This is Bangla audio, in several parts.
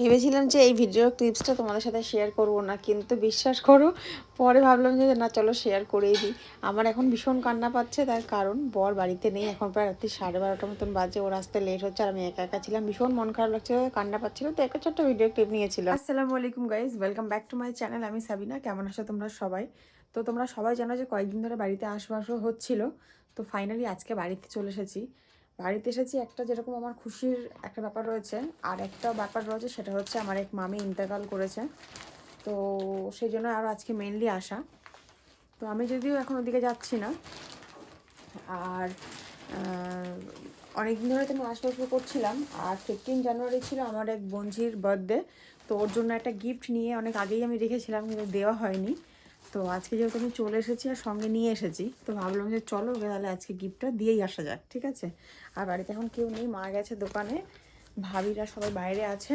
ভেবেছিলাম যে এই ভিডিও ক্লিপসটা তোমাদের সাথে শেয়ার করব না, কিন্তু বিশ্বাস করো, পরে ভাবলাম যে না, চলো শেয়ার করেই দিই। আমার এখন ভীষণ কান্না পাচ্ছে, তার কারণ বর বাড়িতে নেই, এখন প্রায় রাত্রি সাড়ে বারোটার মতন বাজে, ওর আসতে লেট হচ্ছে, আর আমি একা একা ছিলাম, ভীষণ মন খারাপ লাগছিল, কান্না পাচ্ছিল, তো একটা ছোট্ট ভিডিও ক্লিপ নিয়েছিলাম আসসালামু আলাইকুম guys welcome back to my channel আমি সাবিনা, কেমন আছো তোমরা সবাই? তো তোমরা সবাই জানো যে কয়েকদিন ধরে বাড়িতে আসবাসও হচ্ছিল, তো ফাইনালি আজকে বাড়িতে চলে এসেছি। বাড়িতে এসেছি, একটা যেরকম আমার খুশির একটা ব্যাপার রয়েছে, আর একটা ব্যাপার রয়েছে সেটা হচ্ছে আমার এক মামি ইন্তেকাল করেছে। তো সেই জন্য আরও আজকে মেনলি আসা। তো আমি যদিও এখন ওদিকে যাচ্ছি না, আর অনেক দিন ধরে তো আমি আশপাশ করছিলাম, আর ফিফটিন জানুয়ারি ছিল আমার এক বঞ্জির বার্থডে তো ওর জন্য একটা গিফট নিয়ে অনেক আগেই আমি রেখেছিলাম, কিন্তু দেওয়া হয়নি। তো আজকে যেহেতু আমি চলে এসেছি আর সঙ্গে নিয়ে এসেছি, তো ভাবলাম যে চলো ওকে তাহলে আজকে গিফটটা দিয়েই আসা যাক, ঠিক আছে? আর বাড়িতে এখন কেউ নেই, মা গেছে দোকানে, ভাবিরা সবাই বাইরে আছে।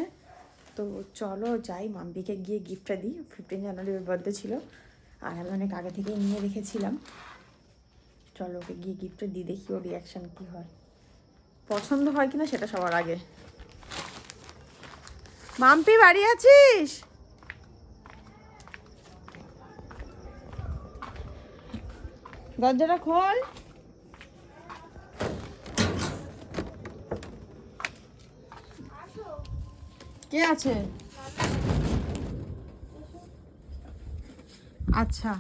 তো চলো যাই মাম্পিকে গিয়ে গিফটটা দিই ফিফটিন জানুয়ারি ওর বার্থডে ছিল, আর আমি অনেক আগে থেকেই নিয়ে রেখেছিলাম। চলো ওকে গিয়ে গিফটটা দিই, দেখি ওর রিয়াকশান কী হয়। পছন্দ হয় কিনা সেটা সবার আগে। মাম্পি, বাড়ি আছিস? দরজাটা খোল। কে আছে? আচ্ছা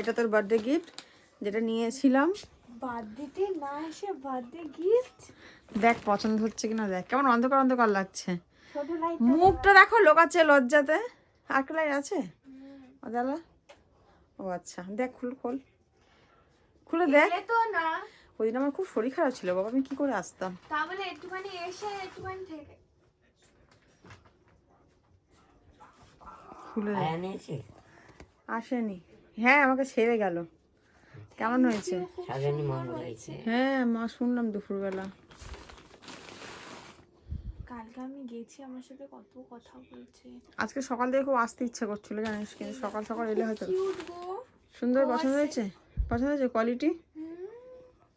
এটা তোর বার্থডে গিফট যেটা নিয়েছিলাম। বার্থডেতে না এসে বার্থডে গিফট দেখ পছন্দ হচ্ছে কিনা দেখ। কেমন অন্ধকার অন্ধকার লাগছে। মুখটা দেখো লোকাচ্ছে লজ্জাতে। আর লাইট আছে? ও আচ্ছা দেখ খুল খোল। খুলে দেখ। তো না। ওই দিন আমার খুব শরীর খারাপ ছিল বাবা আমি কি করে আসতাম? তা বলে একটুখানি এসে একটুখানি থেকে। খুলে এনেছে আসেনি। হ্যাঁ আমাকে ছেড়ে গেল। কেমন হয়েছে? সাজানি মঙ্গল হয়েছে। হ্যাঁ মা শুনলাম দুপুরবেলা। কালকে আমি গেছি আমার সাথে কত কথা বলছে। আজকে সকাল থেকে খুব আসতে ইচ্ছা করছিল জানিস কিন্তু সকাল সকাল এলে হয়তো সুন্দর পছন্দ হয়েছে? পছন্দ হয়েছে কোয়ালিটি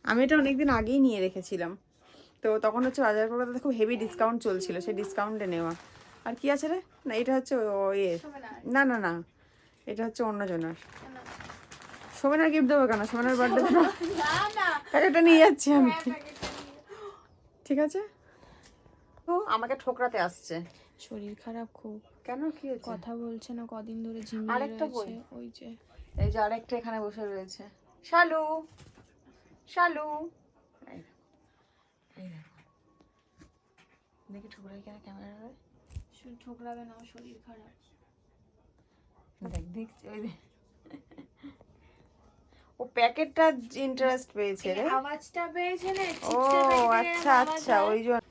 আমি এটা অনেকদিন আগেই নিয়ে রেখেছিলাম। তো তখন হচ্ছে বাজার কলকাতাতে খুব হেভি ডিসকাউন্ট চলছিল সেই ডিসকাউন্টে নেওয়া। আর কি আছে রে? না এটা হচ্ছে ও ইয়ে। না না না। এটা হচ্ছে অন্য জনের। সোমেনার। গিফট দেবো কেন? সোমেনার বার্থডে না। না প্যাকেটটা নিয়ে যাচ্ছি আমি। ঠিক আছে? ও আমাকে ঠোকরাতে আসছে। শরীর খারাপ খুব। কেন? কি কথা বলছে না কদিন ধরে ঝিমিয়ে আরেকটা বই? রয়েছে। ওই যে। এই যে আরেকটা এখানে বসে রয়েছে। শালু শালু। এই দেখো, ঠোকরাই কেন ক্যামেরা ঠোকরাবে না শরীর খারাপ। দেখ দেখছি ওই দেখ। ও প্যাকেটটা ইন্টারেস্ট পেয়েছে রে। আওয়াজটা পেয়েছে না ও আচ্ছা আচ্ছা ওই জন্য।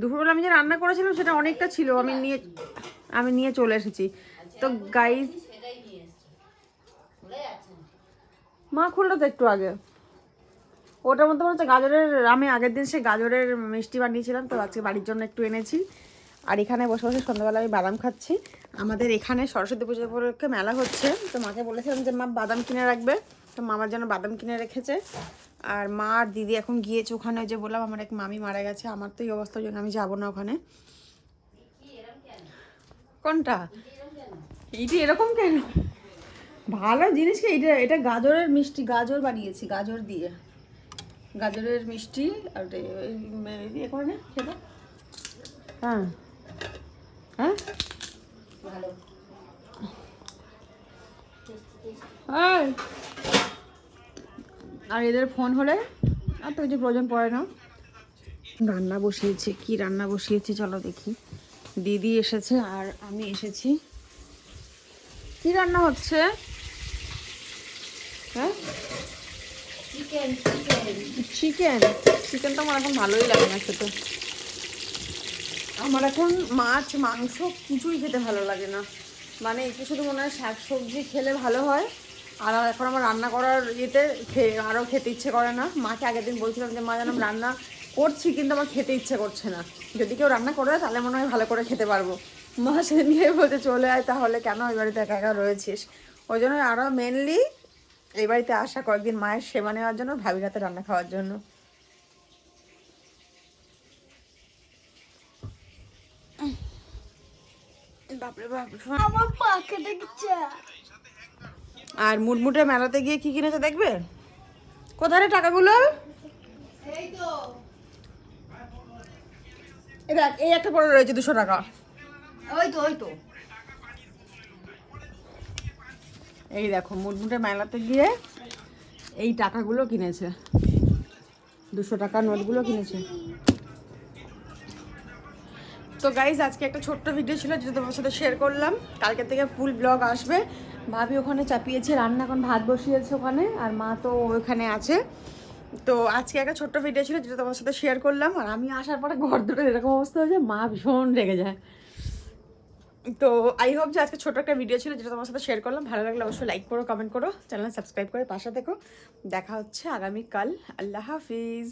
দুপুরবেলা আমি যে রান্না করেছিলাম সেটা অনেকটা ছিল আমি নিয়ে আমি নিয়ে চলে এসেছি। তো গাইস মা খুললো তো একটু আগে। ওটার মধ্যে হচ্ছে গাজরের আমি আগের দিন সে গাজরের মিষ্টি বানিয়েছিলাম তো আজকে বাড়ির জন্য একটু এনেছি। আর এখানে বসে বসে সন্ধ্যাবেলা আমি বাদাম খাচ্ছি। আমাদের এখানে সরস্বতী পুজো উপলক্ষে মেলা হচ্ছে। তো মাকে বলেছিলাম যে মা বাদাম কিনে রাখবে। তো মামার জন্য বাদাম কিনে রেখেছে। আর মা আর দিদি এখন গিয়েছে ওখানে যে বললাম আমার এক মামি মারা গেছে আমার তো এই অবস্থার জন্য আমি যাব না ওখানে। কোনটা? এইটি এরকম কেন? ভালো জিনিস কি? এটা এটা গাজরের মিষ্টি গাজর বানিয়েছি গাজর দিয়ে। গাজরের মিষ্টি আর ইয়ে করে না খেতে হ্যাঁ। হ্যাঁ। আর এদের ফোন হলে আর তো কিছু প্রয়োজন পড়ে না। রান্না বসিয়েছে কি রান্না বসিয়েছে চলো দেখি। দিদি এসেছে আর আমি এসেছি। কি রান্না হচ্ছে? হ্যাঁ? চিকেন চিকেন তো আমার এখন ভালোই লাগে না খেতে। আমার এখন মাছ মাংস কিছুই খেতে ভালো লাগে না। মানে একটু শুধু মনে হয় শাক সবজি খেলে ভালো হয়। আর এখন আমার রান্না করার ইয়েতে আরও খেতে ইচ্ছে করে না। মাকে আগের দিন বলছিলাম যে মা যেন রান্না করছি কিন্তু আমার খেতে ইচ্ছে করছে না। যদি কেউ রান্না করে দেয়, তাহলে মনে হয় ভালো করে খেতে পারব। মা সেদিন গিয়ে বলতে চলে আয় তাহলে কেন ওই বাড়িতে একা একা রয়েছিস? ওই জন্য আরও মেনলি এই বাড়িতে আসা কয়েকদিন মায়ের সেবা নেওয়ার জন্য ভাবির হাতে রান্না খাওয়ার জন্য। আর মুটমুটে মেলাতে গিয়ে কি কিনেছে দেখবে? কোথায় টাকাগুলো? এই দেখ এই একটা পড়ে রয়েছে দুশো টাকা। ওই তো ওই তো। এই দেখো মুটমুটে মেলাতে গিয়ে এই টাকাগুলো কিনেছে। দুশো টাকার নোটগুলো কিনেছে। তো গাইজ আজকে একটা ছোট্ট ভিডিও ছিল যেটা তোমার সাথে শেয়ার করলাম। কালকে থেকে ফুল ব্লগ আসবে। ভাবি ওখানে চাপিয়েছে, রান্না এখন ভাত বসিয়েছে ওখানে, আর মা তো ওখানে আছে। তো আজকে একটা ছোট্ট ভিডিও ছিল যেটা তোমার সাথে শেয়ার করলাম, আর আমি আসার পরে ঘর দুটো এরকম অবস্থা হয়েছে মা ভীষণ রেগে যায়। তো আই হোপ যে আজকে ছোট একটা ভিডিও ছিল যেটা তোমার সাথে শেয়ার করলাম। ভালো লাগলে অবশ্যই লাইক করো কমেন্ট করো চ্যানেল সাবস্ক্রাইব করে পাশে দেখো দেখা হচ্ছে আগামীকাল। আল্লাহ হাফিজ।